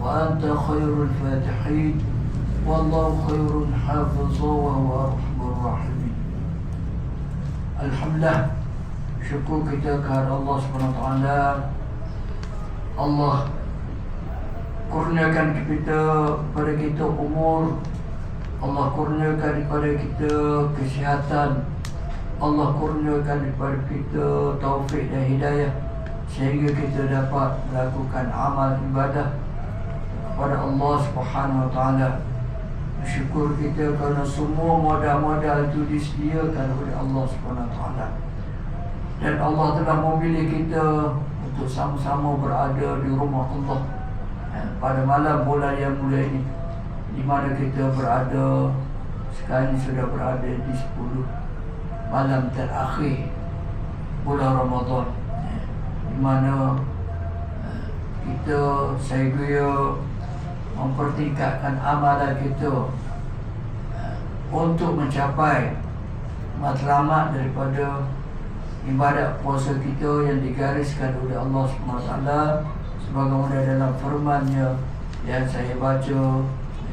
وأنت خير الفاتحين والله خير حافظا وهو أرحم الراحمين الحمد لله syukur kita kepada Allah SWT Allah kurniakan kita pada kita umur Allah kurniakan kepada kita kesihatan Allah kurniakan kepada kita taufik dan hidayah sehingga kita dapat melakukan amal ibadah kepada Allah Subhanahu Wa Taala. Bersyukur kita kerana semua modal-modal itu disediakan oleh Allah Subhanahu Wa Taala. Dan Allah telah memilih kita untuk sama-sama berada di rumah Allah eh, pada malam bulan yang mulia ini di mana kita berada ini sudah berada di 10 malam terakhir bulan Ramadan eh, di mana eh, kita saya mempertingkatkan amalan kita eh, untuk mencapai matlamat daripada ibadat puasa kita yang digariskan oleh Allah SWT sebagaimana dalam firmannya yang saya baca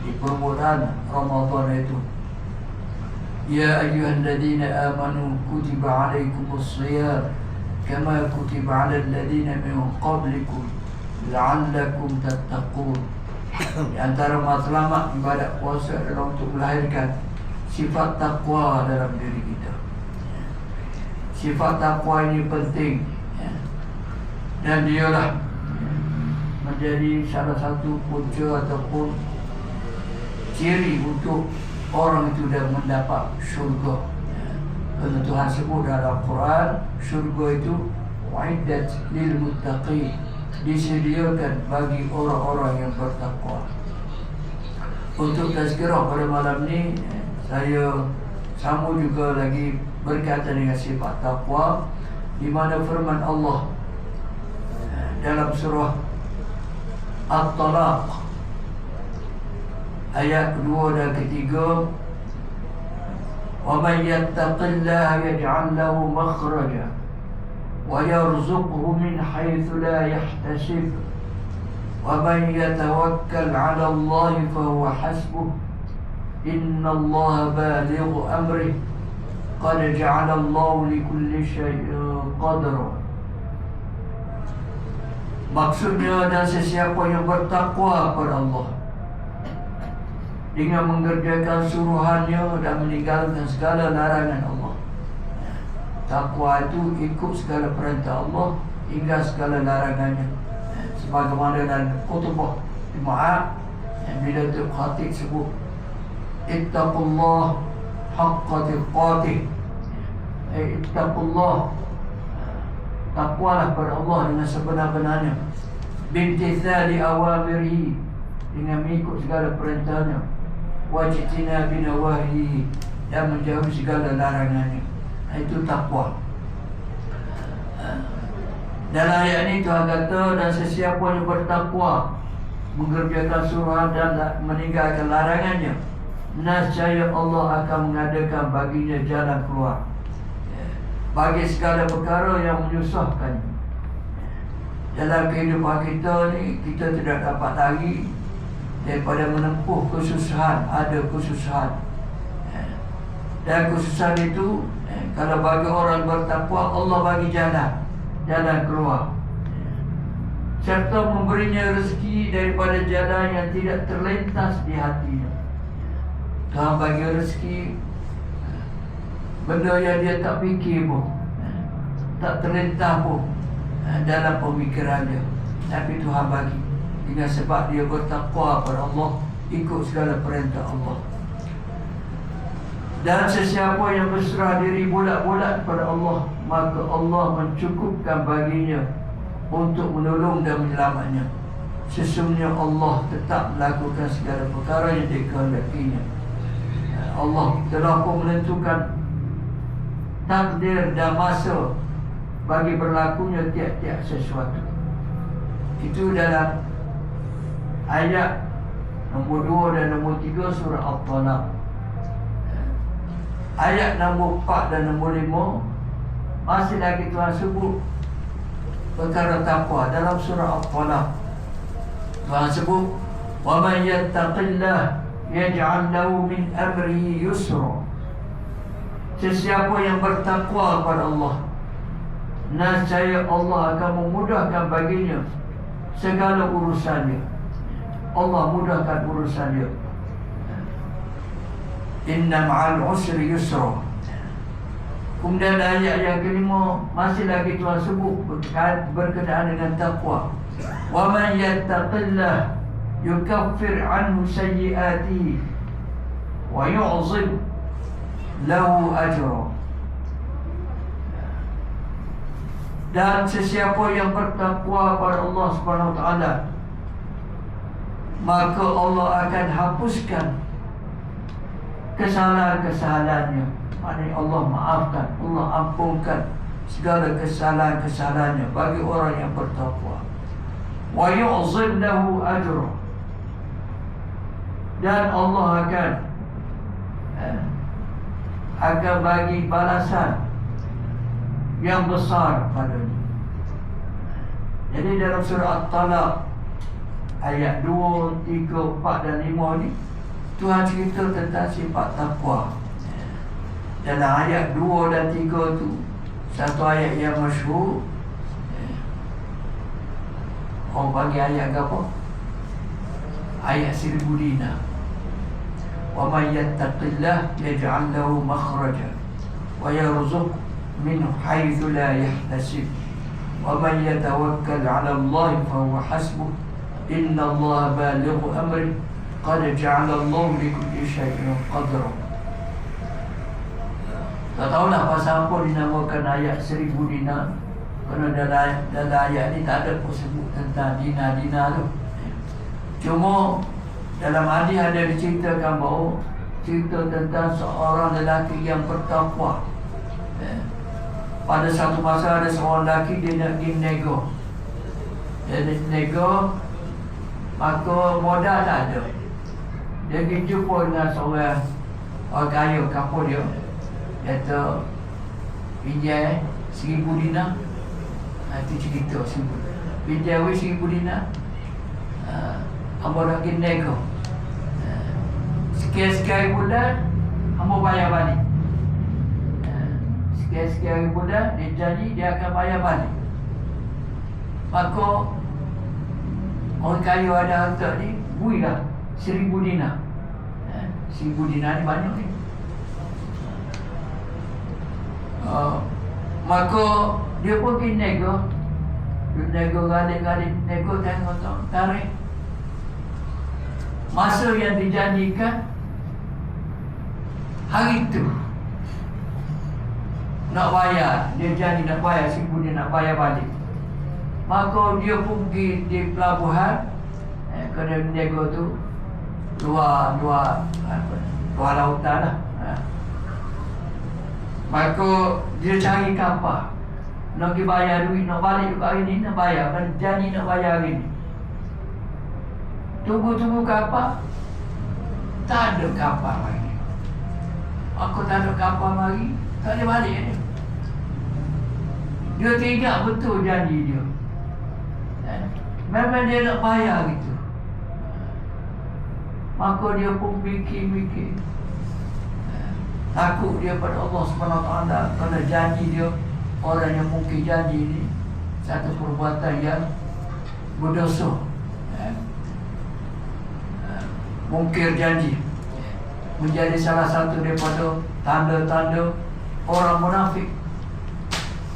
di permulaan Ramadan itu. Ya ayuhan ladina amanu kutiba alaikumus siyam kama kutiba ala ladina min qablikum la'allakum tattaqun. Di antara matlamat ibadat puasa adalah untuk melahirkan sifat takwa dalam diri kita. Sifat takwa ini penting ya. dan dialah menjadi salah satu punca ataupun ciri untuk orang itu dah mendapat syurga. Kerana Tuhan sebut dalam Quran, syurga itu wa'iddat lil muttaqin disediakan bagi orang-orang yang bertakwa. Untuk tazkirah pada malam ni saya sambung juga lagi berkaitan dengan sifat takwa di mana firman Allah dalam surah At-Talaq ayat kedua dan ketiga وَمَنْ يَتَّقِ اللَّهَ يَجْعَلْ لَهُ مَخْرَجًا وَيَرْزُقْهُ مِنْ حَيْثُ لَا يَحْتَسِبُ وَمَنْ يَتَوَكَّلْ عَلَى اللَّهِ فَهُوَ حَسْبُهُ إِنَّ اللَّهَ بَالِغُ أَمْرِهِ قَدْ جَعَلَ اللَّهُ لِكُلِّ شَيْءٍ قَدْرًا Maksudnya dan sesiapa yang bertakwa kepada Allah dengan mengerjakan suruhannya dan meninggalkan segala larangan Allah. Takwa itu ikut segala perintah Allah hingga segala larangannya. Sebagaimana dalam kutubah Jumaat yang bila tu khatib sebut Ittaqullah haqqa tiqatih. Eh, Ittaqullah Takwalah kepada Allah dengan sebenar-benarnya. Bintithali awamirihi Dengan mengikut segala perintahnya. Wajibina binawahi dan menjauhi segala larangannya itu takwa. Dalam ayat ini Tuhan kata dan sesiapa yang bertakwa mengerjakan suruhan dan meninggalkan larangannya nascaya Allah akan mengadakan baginya jalan keluar. Bagi segala perkara yang menyusahkan. Dalam kehidupan kita ni kita tidak dapat lari daripada menempuh kesusahan ada kesusahan. Dan kesusahan itu kalau bagi orang bertakwa Allah bagi jalan. Jalan keluar. Serta memberinya rezeki daripada jalan yang tidak terlintas di hatinya. Tuhan bagi rezeki benda yang dia tak fikir pun tak terlintas pun dalam pemikirannya tapi Tuhan bagi. Dengan sebab dia bertakwa kepada Allah ikut segala perintah Allah dan sesiapa yang berserah diri bulat-bulat kepada Allah maka Allah mencukupkan baginya untuk menolong dan menyelamatnya Sesungguhnya Allah tetap melakukan segala perkara yang dikehendakinya. Allah telah pun menentukan takdir dan masa bagi berlakunya tiap-tiap sesuatu. Itu dalam ayat nombor 2 dan nombor 3 surah Al-Talaq. Ayat nombor 4 dan nombor 5 masih lagi Tuhan sebut perkara takwa dalam surah Al-Talaq. Tuhan sebut wa man yattaqillah yaj'al lahu min amrihi yusra. Sesiapa yang bertakwa kepada Allah, nascaya Allah akan memudahkan baginya segala urusannya. Allah mudahkan urusannya. Inna ma'al usri yusra. Kemudian ayat yang kelima masih lagi Tuhan sebut berkenaan dengan takwa. Wa man yattaqillah yukaffir anhu sayyi'atihi wa yu'zim lahu ajra. Dan sesiapa yang bertakwa pada Allah Subhanahu wa taala maka Allah akan hapuskan kesalahan-kesalahannya. Maknanya Allah maafkan, Allah ampunkan segala kesalahan-kesalahannya bagi orang yang bertakwa. Wa yu'zim lahu ajra. Dan Allah akan eh, akan bagi balasan yang besar padanya. Jadi dalam surah At-Talaq ayat 2, 3, 4 dan 5 ni Tuhan cerita tentang sifat takwa. Dalam ayat 2 dan 3 tu satu ayat yang masyhur Orang panggil ayat apa? Ayat seribu dinar ومن يتق الله يجعل له مخرجا ويرزق منه حيث لا يحتسب ومن يتوكل على الله فهو حسبه إن الله بالغ أمره قد جعل الله لكل شيء قدرا. Tak tahulah pasal apa dinamakan ayat seribu dina. Kerana dalam, dalam ayat ni tak ada pun sebut tentang dina-dina tu. Cuma dalam hadis ada diceritakan bahawa Cerita tentang seorang lelaki yang bertakwa. Eh, pada satu masa ada seorang lelaki dia nak pergi nego. Dia nego Maka modal tak ada. Dia pergi jumpa dengan seorang orang kaya kampung dia. Kata pinjai seribu dinar. Nanti cerita seribu. Pinjai seribu dinar. Uh, Hamba nak pergi nego eh, Sekian-sekian bulan Hamba bayar balik eh, Sekian-sekian bulan Dia janji dia akan bayar balik Maka Orang kaya ada harta ni Bui lah Seribu dinar. Eh, Seribu dinar ni banyak ni. Uh, Maka Dia pun pergi nego. Dia nego galik-galik Nego tengok tarik. Masa yang dijanjikan hari itu nak bayar. Dia janji nak bayar seribu dia nak bayar balik. Maka dia pun pergi di pelabuhan eh, kena nego tu luar luar apa luar lautan lah eh. maka dia cari kapal. Nak pergi bayar duit nak balik juga hari ni nak bayar. Kan janji nak bayar hari ni. Tunggu-tunggu kapal. Tak ada kapal lagi. Aku tak ada kapal lagi Tak ada balik ni. Dia tidak betul janji dia. Eh? Memang dia nak bayar gitu Maka dia pun fikir-fikir? Takut dia pada Allah SWT Kerana janji dia Orang yang mungkin janji ni Satu perbuatan yang Berdosa. Mungkir janji. Menjadi salah satu daripada tanda-tanda orang munafik.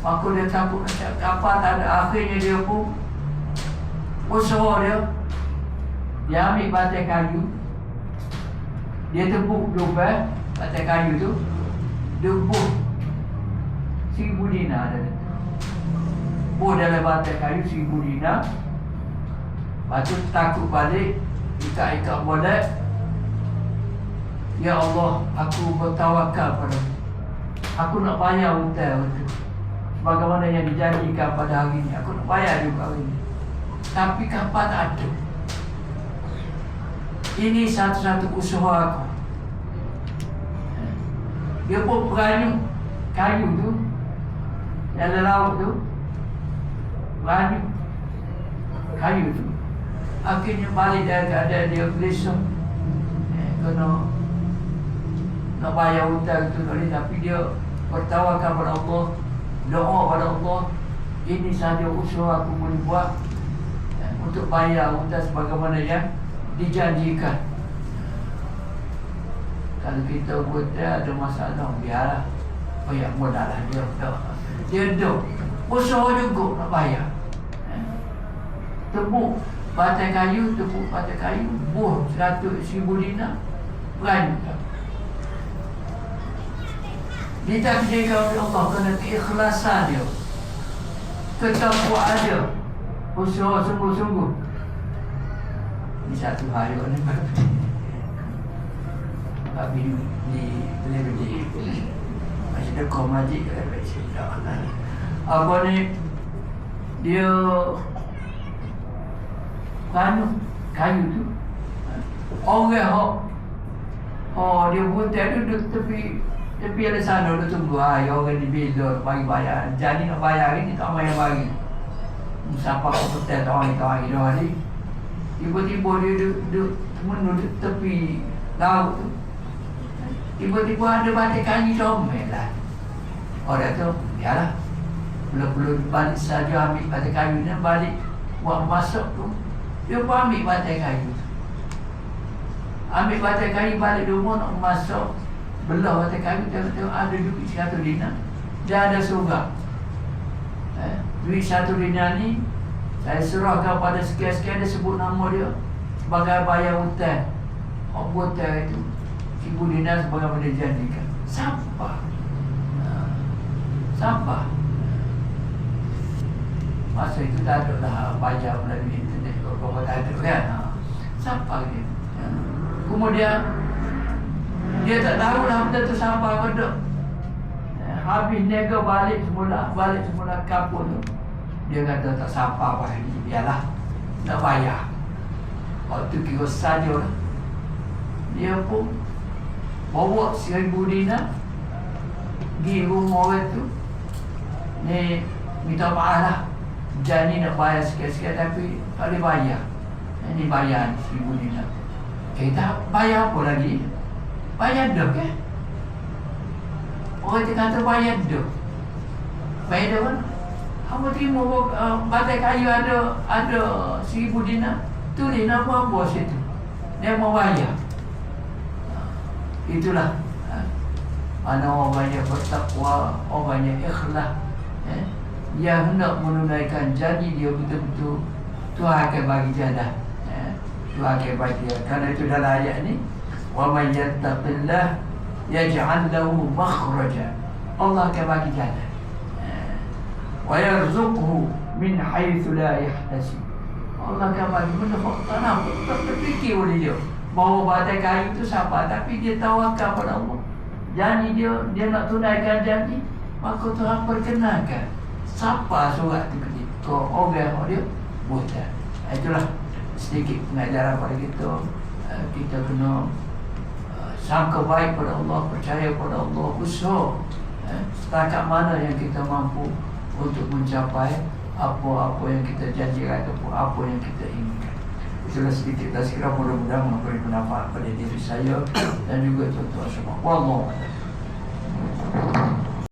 Maka dia takut apa ada akhirnya dia pun. Usaha dia dia ambil batai kayu dia tepuk dua batai kayu tu debuk seribu dinar ada buh dalam batai kayu seribu dinar. Lepas tu takut balik Ikat-ikat boleh Ya Allah Aku bertawakal pada Aku nak bayar hutang itu Sebagaimana yang dijanjikan pada hari ini Aku nak bayar juga hari ini Tapi kapan ada Ini satu-satu usaha aku. Dia pun berani. Kayu tu Yang laut tu Berani. Kayu tu. Akhirnya balik dari keadaan dia gelisah eh, Kena Nak bayar hutang tu tadi Tapi dia bertawakan pada Allah Doa pada Allah. Ini sahaja usaha aku boleh buat eh, Untuk bayar hutang sebagaimana yang Dijanjikan. Kalau kita buat dia ada masalah Biarlah. Oh ya mudahlah dia Dia duduk. Usaha juga nak bayar. Eh, Tebuk Batai kayu, tepuk batai kayu Buh seratus ribu dinar. Berani tak? Ditakdirkan oleh Allah Kerana keikhlasan dia. Ketakwaan dia. Usaha sungguh-sungguh satu hari ni Tapi di Lebih Masih dekat majid Apa ni Dia kayu kayu tu. Orang hok. Oh dia buta tu duduk tepi tepi ada sana dia tunggu. Ya orang di bila bagi bayar. Jadi nak bayar ni tak bayar bagi. Siapa kau tahu ni tahu ni hari tiba-tiba dia duduk menuduk tepi laut tu. Tiba-tiba ada batik kayu comel lah. Orang tu biarlah belum-belum balik saja ambil batik kayu. Ni balik buat masuk tu dia pun ambil batai kayu. Ambil batai kayu balik rumah nak masuk Belah batai kayu Tengok-tengok ada duit satu dinar. Dia ada surga. Eh, Duit satu dinar ni Saya serahkan pada sekian-sekian Dia sebut nama dia Sebagai bayar hutang Oh hutang itu Ibu dinar sebagai pada janjikan Sampah ha. Sampah Masa itu tak ada dah bayar melalui bawa ada kan ha. siapa dia ya. kemudian dia tak tahu lah benda tu siapa benda ya. habis nega balik semula balik semula kapur tu dia kata tak siapa apa ini biarlah nak bayar waktu kira saja lah dia pun bawa seribu dinar pergi rumah orang tu ni minta maaf lah Jangan nak bayar sikit-sikit tapi tak boleh bayar. Ini bayar seribu dinar. Kita bayar apa lagi? Bayar dok ke? Orang dia kata bayar dok. Bayar dok kan? Kamu terima uh, batai kayu ada ada seribu dinar. Tu dinar apa bos itu? Dia mau bayar. Itulah. Ha? Mana orang banyak bertakwa, orang banyak ikhlas. Eh? yang hendak menunaikan janji dia betul-betul Tuhan akan bagi jadah ya. Tuhan akan bagi jadah Kerana itu dalam ayat ni وَمَنْ يَتَّقِ اللَّهِ يَجْعَلْ لَهُ مَخْرَجًا Allah akan bagi jadah ya. Wajerzukhu min حيث لا yahtasib. Allah akan bagi menepuk tanah Tak terfikir oleh dia. Bahawa batas kayu tu sabar Tapi dia tawakal pada Allah. Janji dia, dia nak tunaikan janji Maka Tuhan perkenankan. Sapa surat tu ke dia Kau orang dia, buta Itulah sedikit pengajaran pada kita. Ah, kita kena ah, Sangka baik pada Allah Percaya pada Allah usaha ah, Setakat mana yang kita mampu untuk mencapai apa-apa yang kita janjikan ataupun apa yang kita inginkan. Itulah sedikit tazkirah mudah-mudahan memberi pendapat pada diri saya dan juga tuan-tuan semua. Wallahu a'lam